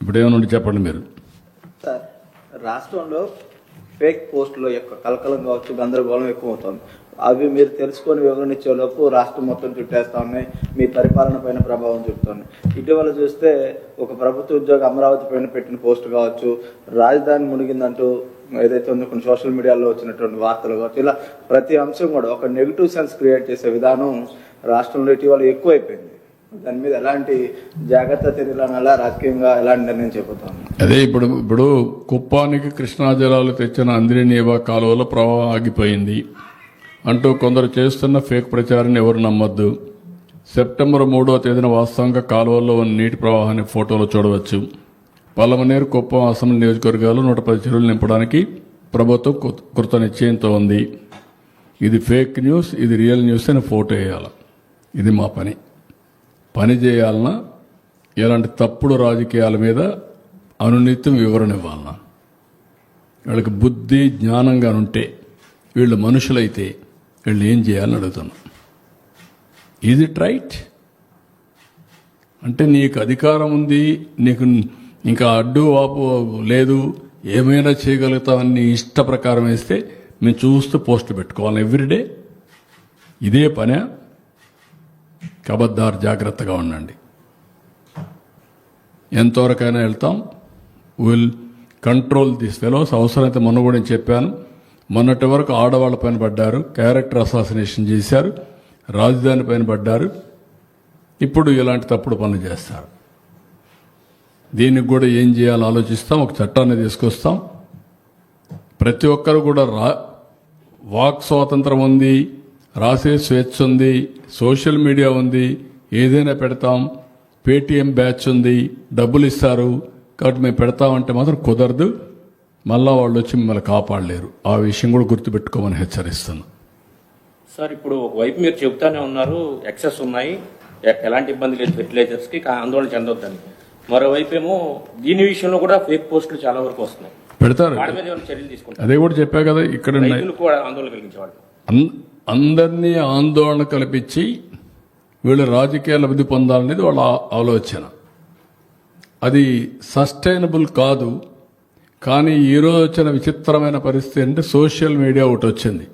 ఇప్పుడు ఏమన్నా చెప్పండి మీరు? సార్ రాష్ట్రంలో ఫేక్ పోస్టుల యొక్క కలకలం కావచ్చు గందరగోళం ఎక్కువ అవుతుంది అవి మీరు తెలుసుకొని వివరణ ఇచ్చేలోపు రాష్ట్రం మొత్తం చుట్టేస్తా ఉన్నాయి. మీ పరిపాలన పైన ప్రభావం చూపుతుంది. ఇటీవల చూస్తే ఒక ప్రభుత్వ ఉద్యోగ అమరావతి పైన పెట్టిన పోస్ట్ కావచ్చు రాజధాని మునిగిందంటూ ఏదైతే ఉందో కొన్ని సోషల్ మీడియాలో వచ్చినటువంటి వార్తలు కావచ్చు ఇలా ప్రతి అంశం కూడా ఒక నెగిటివ్ సెన్స్ క్రియేట్ చేసే విధానం రాష్ట్రంలో ఇటీవల ఎక్కువైపోయింది. దాని మీద ఎలాంటి జాగ్రత్త చర్యలు రాజకీయంగా ఎలాంటి నిర్ణయం చెబుతాను అదే ఇప్పుడు ఇప్పుడు కుప్పానికి కృష్ణా జలాలు తెచ్చిన అంద్రినీవా కాలువలో ప్రవాహం ఆగిపోయింది. అంటూ కొందరు చేస్తున్న ఫేక్ ప్రచారాన్ని ఎవరు నమ్మొద్దు. సెప్టెంబర్ మూడవ తేదీన వాస్తవంగా కాలువల్లో ఉన్న నీటి ప్రవాహాన్ని ఫోటోలో చూడవచ్చు. పల్లమనేరు కుప్పం అసెంబ్లీ నియోజకవర్గాలు నూట పది చెరువులు నింపడానికి ప్రభుత్వం కృత నిశ్చయంతో ఉంది. ఇది ఫేక్ న్యూస్ ఇది రియల్ న్యూస్ అని ఫోటో వేయాలి. ఇది మా పని. పని చేయాలన్నా ఇలాంటి తప్పుడు రాజకీయాల మీద అనునిత్యం వివరణ ఇవ్వాలన్నా. వీళ్ళకి బుద్ధి జ్ఞానంగా ఉంటే వీళ్ళు మనుషులైతే వీళ్ళు ఏం చేయాలని అడుగుతున్నా. ఈజ్ ఇట్ రైట్ అంటే నీకు అధికారం ఉంది నీకు ఇంకా అడ్డు వాపు లేదు ఏమైనా చేయగలుగుతామని నీ ఇష్ట ప్రకారం వేస్తే మేము చూస్తూ పోస్ట్ పెట్టుకోవాలి ఎవ్రీడే ఇదే పనే. కబద్దారు జాగ్రత్తగా ఉండండి. ఎంతవరకైనా వెళ్తాం. విల్ కంట్రోల్ దిస్ ఫెలోస్ అవసరమైతే మొన్న కూడా నేను చెప్పాను. మొన్నటి వరకు ఆడవాళ్ళ పైన పడ్డారు. క్యారెక్టర్ అసాసినేషన్ చేశారు. రాజధాని పైన పడ్డారు. ఇప్పుడు ఇలాంటి తప్పుడు పనులు చేస్తారు. దీనికి కూడా ఏం చేయాలో ఆలోచిస్తాం. ఒక చట్టాన్ని తీసుకొస్తాం. ప్రతి ఒక్కరు కూడా రా వాక్ స్వాతంత్రం ఉంది. రాసే స్వేచ్ఛ ఉంది సోషల్ మీడియా ఉంది ఏదైనా పెడతాం పేటీఎం బ్యాచ్ ఉంది డబ్బులు ఇస్తారు కాబట్టి మేము పెడతామంటే మాత్రం కుదరదు. మళ్ళా వాళ్ళు వచ్చి మిమ్మల్ని కాపాడలేరు. ఆ విషయం కూడా గుర్తుపెట్టుకోమని హెచ్చరిస్తున్నాను సార్ ఇప్పుడు ఒకవైపు మీరు చెబుతానే ఉన్నారు ఎక్సెస్ ఉన్నాయి ఎలాంటి ఇబ్బంది లేదు ఫెర్టిలైజర్స్కి కా- ఆందోళన చెందొద్దని. మరోవైపు ఏమో దీని విషయంలో కూడా ఫేక్ పోస్టులు చాలా వరకు వస్తున్నాయి. పెడతారు. చర్యలు తీసుకుంటారు? అదే కూడా చెప్పా కదా ఇక్కడ ఆందోళన కలిగించేవాళ్ళు. అందరినీ ఆందోళన కల్పించి వీళ్ళు రాజకీయ లబ్ధి పొందాలనేది వాళ్ళ ఆలోచన. అది సస్టైనబుల్ కాదు కానీ ఈరోజు వచ్చిన విచిత్రమైన పరిస్థితి అంటే సోషల్ మీడియా ఒకటి వచ్చింది.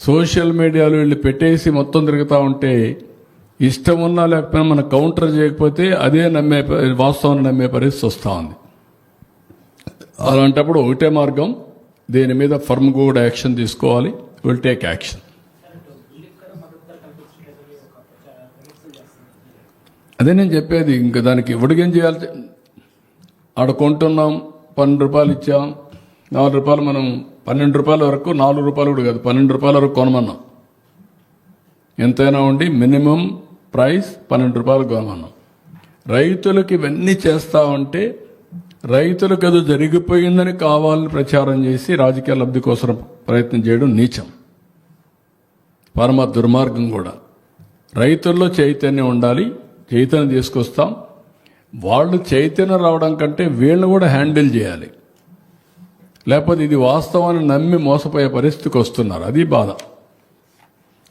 సోషల్ మీడియాలో వీళ్ళు పెట్టేసి మొత్తం తిరుగుతూ ఉంటే ఇష్టం ఉన్నా లేకపోయినా మనం కౌంటర్ చేయకపోతే అదే నమ్మే వాస్తవాన్ని నమ్మే పరిస్థితి వస్తూ ఉంది. అలాంటప్పుడు ఒకటే మార్గం దీని మీద ఫర్మ్ కూడా యాక్షన్ తీసుకోవాలి. విల్ టేక్ యాక్షన్ అదే నేను చెప్పేది ఇంకా దానికి ఇవ్వడికేం చేయాలి? ఆడ కొంటున్నాం పన్నెండు రూపాయలు ఇచ్చాం నాలుగు రూపాయలు మనం పన్నెండు రూపాయల వరకు నాలుగు రూపాయలు కూడా కాదు పన్నెండు రూపాయల వరకు కొనమన్నాం. ఎంతైనా ఉండి మినిమం ప్రైస్ పన్నెండు రూపాయలు కొనమన్నాం. రైతులకు ఇవన్నీ చేస్తా ఉంటే రైతులకు అది జరిగిపోయిందని కావాలని ప్రచారం చేసి రాజకీయ లబ్ధి కోసం ప్రయత్నం చేయడం నీచం. పరమ దుర్మార్గం కూడా. రైతుల్లో చైతన్యం ఉండాలి చైతన్యం తీసుకొస్తాం. వాళ్ళు చైతన్యం రావడం కంటే వీళ్ళని కూడా హ్యాండిల్ చేయాలి. లేకపోతే ఇది వాస్తవాన్ని నమ్మి మోసపోయే పరిస్థితికి వస్తున్నారు. అది బాధ.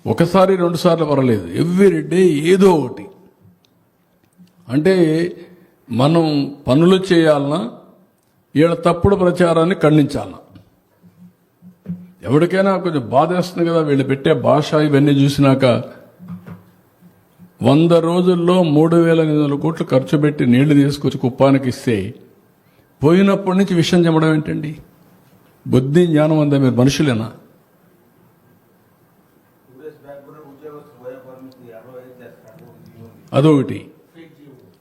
ఒకసారి రెండుసార్లు పర్వాలేదు. ఎవ్రీ డే ఏదో ఒకటి. అంటే మనం పనులు చేయాలన్నా వీళ్ళ తప్పుడు ప్రచారాన్ని ఖండించాలన్నా. ఎవరికైనా కొంచెం బాధేస్తుంది కదా వీళ్ళు పెట్టే భాష ఇవన్నీ చూసినాక. వంద రోజుల్లో మూడు వేల ఎనిమిది వందల కోట్లు ఖర్చు పెట్టి నీళ్ళు తీసుకొచ్చి కుప్పానికి ఇస్తే పోయినప్పటి నుంచి విషయం చెప్పడం ఏంటండి? బుద్ధి జ్ఞానం అందా మీరు మనుషులేనా? అదొకటి.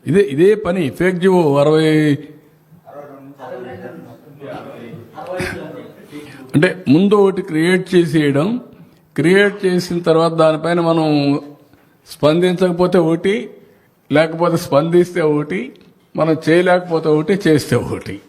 ఇదే ఇదే పని. ఫేక్ జీవో అరవై అంటే ముందు ఒకటి క్రియేట్ చేసేయడం. క్రియేట్ చేసిన తర్వాత దానిపైన మనం స్పందించకపోతే ఒకటి లేకపోతే స్పందిస్తే ఒకటి మనం చేయలేకపోతే ఒకటి చేస్తే ఒకటి.